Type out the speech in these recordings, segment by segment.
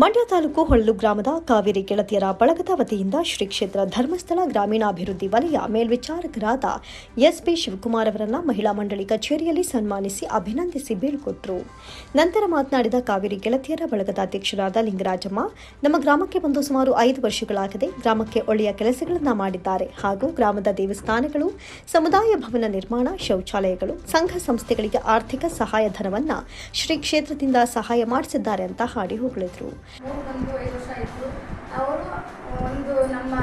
ಮಂಡ್ಯ ತಾಲೂಕು ಹೊಳ್ಳು ಗ್ರಾಮದ ಕಾವೇರಿ ಗೆಳತಿಯರ ಬಳಗದ ವತಿಯಿಂದ ಶ್ರೀ ಕ್ಷೇತ್ರ ಧರ್ಮಸ್ಥಳ ಗ್ರಾಮೀಣಾಭಿವೃದ್ಧಿ ವಲಯ ಮೇಲ್ವಿಚಾರಕರಾದ ಎಸ್ಪಿ ಶಿವಕುಮಾರ್ ಅವರನ್ನ ಮಹಿಳಾ ಮಂಡಳಿ ಕಚೇರಿಯಲ್ಲಿ ಸನ್ಮಾನಿಸಿ ಅಭಿನಂದಿಸಿ ಬೀಳ್ಕೊಟ್ರು. ನಂತರ ಮಾತನಾಡಿದ ಕಾವೇರಿ ಗೆಳತಿಯರ ಬಳಗದ ಅಧ್ಯಕ್ಷರಾದ ಲಿಂಗರಾಜಮ್ಮ, ನಮ್ಮ ಗ್ರಾಮಕ್ಕೆ ಬಂದು ಸುಮಾರು ಐದು ವರ್ಷಗಳಾಗಿದೆ ಗ್ರಾಮಕ್ಕೆ ಒಳ್ಳೆಯ ಕೆಲಸಗಳನ್ನು ಮಾಡಿದ್ದಾರೆ ಹಾಗೂ ಗ್ರಾಮದ ದೇವಸ್ಥಾನಗಳು, ಸಮುದಾಯ ಭವನ ನಿರ್ಮಾಣ, ಶೌಚಾಲಯಗಳು, ಸಂಘ ಸಂಸ್ಥೆಗಳಿಗೆ ಆರ್ಥಿಕ ಸಹಾಯಧನವನ್ನ ಶ್ರೀ ಕ್ಷೇತ್ರದಿಂದ ಸಹಾಯ ಮಾಡಿಸಿದ್ದಾರೆ ಅಂತ ಹಾಡಿ ಹೊಗಳಿದ್ರು. ಬಂದು ಐದು ವರ್ಷ ಆಯಿತು ಅವರು, ಒಂದು ನಮ್ಮ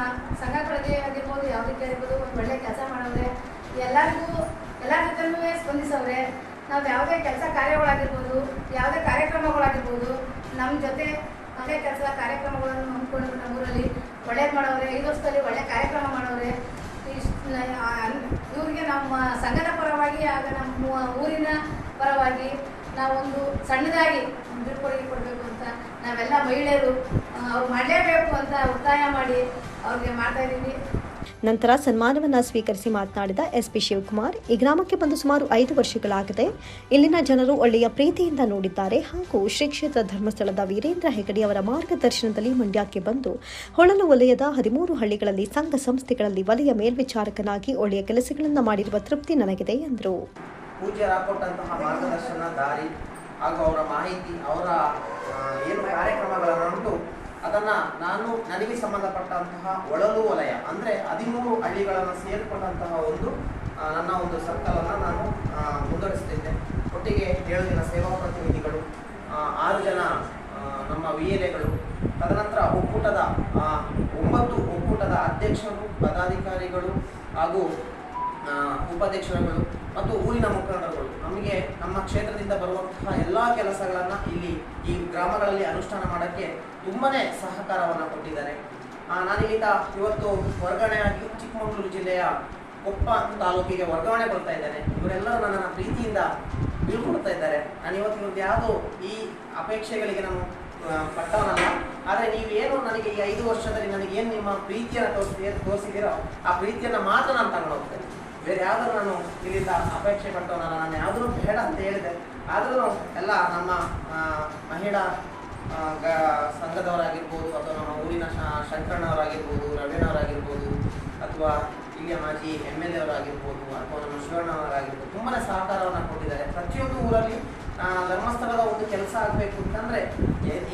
ಸಂಘ ಪ್ರಜೆ ಆಗಿರ್ಬೋದು, ಯಾವುದಕ್ಕೆ ಆಗಿರ್ಬೋದು, ಒಂದು ಒಳ್ಳೆ ಕೆಲಸ ಮಾಡವ್ರೆ. ಎಲ್ಲರಿಗೂ, ಎಲ್ಲರ ಜೊತೆನೂ ಸ್ಪಂದಿಸವ್ರೆ. ನಾವು ಯಾವುದೇ ಕೆಲಸ ಕಾರ್ಯಗಳಾಗಿರ್ಬೋದು, ಯಾವುದೇ ಕಾರ್ಯಕ್ರಮಗಳಾಗಿರ್ಬೋದು ನಮ್ಮ ಜೊತೆ ಒಳ್ಳೆ ಕೆಲಸ ಕಾರ್ಯಕ್ರಮಗಳನ್ನು ಹಮ್ಮಿಕೊಂಡು ನಮ್ಮೂರಲ್ಲಿ. ಒಳ್ಳೇದು ಮಾಡೋರೆ ಐದು ವರ್ಷದಲ್ಲಿ ಒಳ್ಳೆ ಕಾರ್ಯಕ್ರಮ ಮಾಡೋರೆ ಇವ್ರಿಗೆ ನಮ್ಮ ಸಂಘದ ಪರವಾಗಿ ಆಗ ನಮ್ಮ ಊರಿನ ಪರವಾಗಿ ನಾವೊಂದು ಸಣ್ಣದಾಗಿ ಬೀಳ್ಕೊಡುಗೆ ಕೊಡಬೇಕು ಅಂತ ನಾವೆಲ್ಲ ಮಹಿಳೆಯರು ಅವ್ರು ಮಾಡಲೇಬೇಕು ಅಂತ ಒತ್ತಾಯ ಮಾಡಿ ಅವ್ರಿಗೆ ಮಾಡ್ತಾ ಇದ್ದೀವಿ. ನಂತರ ಸನ್ಮಾನವನ್ನು ಸ್ವೀಕರಿಸಿ ಮಾತನಾಡಿದ ಎಸ್ ಪಿ ಶಿವಕುಮಾರ್, ಈ ಗ್ರಾಮಕ್ಕೆ ಬಂದು ಸುಮಾರು ಐದು ವರ್ಷಗಳಾಗಿದೆ ಇಲ್ಲಿನ ಜನರು ಒಳ್ಳೆಯ ಪ್ರೀತಿಯಿಂದ ನೋಡಿದ್ದಾರೆ ಹಾಗೂ ಶ್ರೀ ಕ್ಷೇತ್ರ ಧರ್ಮಸ್ಥಳದ ವೀರೇಂದ್ರ ಹೆಗಡೆ ಅವರ ಮಾರ್ಗದರ್ಶನದಲ್ಲಿ ಮಂಡ್ಯಕ್ಕೆ ಬಂದು ಹೊಳಲು ವಲಯದ ಹದಿಮೂರು ಹಳ್ಳಿಗಳಲ್ಲಿ ಸಂಘ ಸಂಸ್ಥೆಗಳಲ್ಲಿ ವಲಯ ಮೇಲ್ವಿಚಾರಕನಾಗಿ ಒಳ್ಳೆಯ ಕೆಲಸಗಳನ್ನು ಮಾಡಿರುವ ತೃಪ್ತಿ ನನಗಿದೆ ಎಂದರು. ಪೂಜ್ಯರ ಕೊಟ್ಟಂತಹ ಮಾರ್ಗದರ್ಶನ, ದಾರಿ ಹಾಗೂ ಅವರ ಮಾಹಿತಿ, ಅವರ ಏನು ಕಾರ್ಯಕ್ರಮಗಳನ್ನು ಉಂಟು ಅದನ್ನು ನಾನು ನನಗೆ ಸಂಬಂಧಪಟ್ಟಂತಹ ಒಳಲು ವಲಯ, ಅಂದರೆ ಹದಿಮೂರು ಹಳ್ಳಿಗಳನ್ನು ಸೇರಿಕೊಂಡಂತಹ ಒಂದು ನನ್ನ ಒಂದು ಸರ್ಕಲನ್ನು ನಾನು ಮುಂದುವರಿಸ್ತಿದ್ದೆ. ಒಟ್ಟಿಗೆ ಏಳು ಜನ ಸೇವಾ ಪ್ರತಿನಿಧಿಗಳು ಆರು ಜನ ನಮ್ಮ ವಿ ಎಲ್ ಎಗಳು ತದನಂತರ ಒಕ್ಕೂಟದ ಒಂಬತ್ತು ಒಕ್ಕೂಟದ ಅಧ್ಯಕ್ಷರು, ಪದಾಧಿಕಾರಿಗಳು ಹಾಗೂ ಉಪಾಧ್ಯಕ್ಷರುಗಳು ಮತ್ತು ಊರಿನ ಮುಖಂಡರುಗಳು. ನಮಗೆ ನಮ್ಮ ಕ್ಷೇತ್ರದಿಂದ ಬರುವಂತಹ ಎಲ್ಲ ಕೆಲಸಗಳನ್ನು ಇಲ್ಲಿ ಈ ಗ್ರಾಮಗಳಲ್ಲಿ ಅನುಷ್ಠಾನ ಮಾಡೋಕ್ಕೆ ತುಂಬಾ ಸಹಕಾರವನ್ನು ಕೊಟ್ಟಿದ್ದಾರೆ. ನಾನೀಗ ಇವತ್ತು ವರ್ಗಾವಣೆಯಾಗಿ ಚಿಕ್ಕಮಗಳೂರು ಜಿಲ್ಲೆಯ ಕೊಪ್ಪ ತಾಲೂಕಿಗೆ ವರ್ಗಾವಣೆ ಬರ್ತಾ ಇದ್ದೇನೆ. ಇವರೆಲ್ಲರೂ ನನ್ನನ್ನು ಪ್ರೀತಿಯಿಂದ ಬೀಳ್ಕೊಡ್ತಾ ಇದ್ದಾರೆ. ನಾನು ಇವತ್ತು ಇವತ್ತು ಯಾವುದೋ ಈ ಅಪೇಕ್ಷೆಗಳಿಗೆ ನಾನು ಪಟ್ಟವನಲ್ಲ. ಆದರೆ ನೀವೇನು ನನಗೆ ಈ ಐದು ವರ್ಷದಲ್ಲಿ ನನಗೆ ಏನು ನಿಮ್ಮ ಪ್ರೀತಿಯನ್ನು ತೋರಿಸಿ, ತೋರಿಸಿದ್ದೀರೋ ಆ ಪ್ರೀತಿಯನ್ನು ಮಾತ್ರ ನಾನು ತಗೊಂಡು ಹೋಗ್ತೇನೆ ಬೇರೆ ಯಾವ್ದಾದ್ರು ನಾನು ಇಲ್ಲಿಂದ ಅಪೇಕ್ಷೆ ಪಟ್ಟವನಲ್ಲ ನಾನು ಯಾವುದೂ ಬೇಡ ಅಂತ ಹೇಳಿದೆ. ಆದರೂ ಎಲ್ಲ ನಮ್ಮ ಮಹಿಳಾ ಗ- ಸಂಘದವರಾಗಿರ್ಬೋದು, ಅಥವಾ ನಮ್ಮ ಊರಿನ ಶಂಕರಣ್ಣವರಾಗಿರ್ಬೋದು ರವೀಣವರಾಗಿರ್ಬೋದು ಅಥವಾ ಇಲ್ಲಿಯ ಮಾಜಿ ಎಂ ಎಲ್ ಎ ಅವರಾಗಿರ್ಬೋದು, ಅಥವಾ ನಮ್ಮ ಶಿವಣ್ಣವರಾಗಿರ್ಬೋದು ತುಂಬಾ ಸಹಕಾರವನ್ನು ಕೊಟ್ಟಿದ್ದಾರೆ. ಪ್ರತಿಯೊಂದು ಊರಲ್ಲಿ ಧರ್ಮಸ್ಥಳದ ಒಂದು ಕೆಲಸ ಆಗಬೇಕು ಅಂತಂದ್ರೆ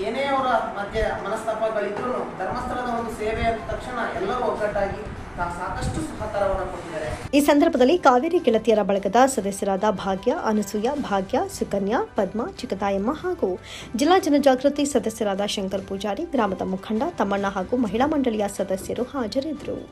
ಏನೇ ಅವರ ಮಧ್ಯೆ ಮನಸ್ತಾಪಗಳಿದ್ರೂ ಧರ್ಮಸ್ಥಳದ ಒಂದು ಸೇವೆ ಅಂದ ತಕ್ಷಣ ಎಲ್ಲರೂ ಒಗ್ಗಟ್ಟಾಗಿ ಸಾಕಷ್ಟು ಸಹಕಾರವನ್ನು ಈ ಸಂದರ್ಭದಲ್ಲಿ ಕಾವೇರಿ ಗೆಳತಿಯರ ಬಳಗದ ಸದಸ್ಯರಾದ ಭಾಗ್ಯ, ಅನಸೂಯ, ಭಾಗ್ಯ, ಸುಕನ್ಯಾ, ಪದ್ಮ, ಚಿಕ್ಕತಾಯಮ್ಮ ಹಾಗೂ ಜಿಲ್ಲಾ ಜನಜಾಗೃತಿ ಸದಸ್ಯರಾದ ಶಂಕರ್ ಪೂಜಾರಿ, ಗ್ರಾಮದ ಮುಖಂಡ ತಮ್ಮಣ್ಣ ಹಾಗೂ ಮಹಿಳಾ ಮಂಡಳಿಯ ಸದಸ್ಯರು ಹಾಜರಿದ್ದರು.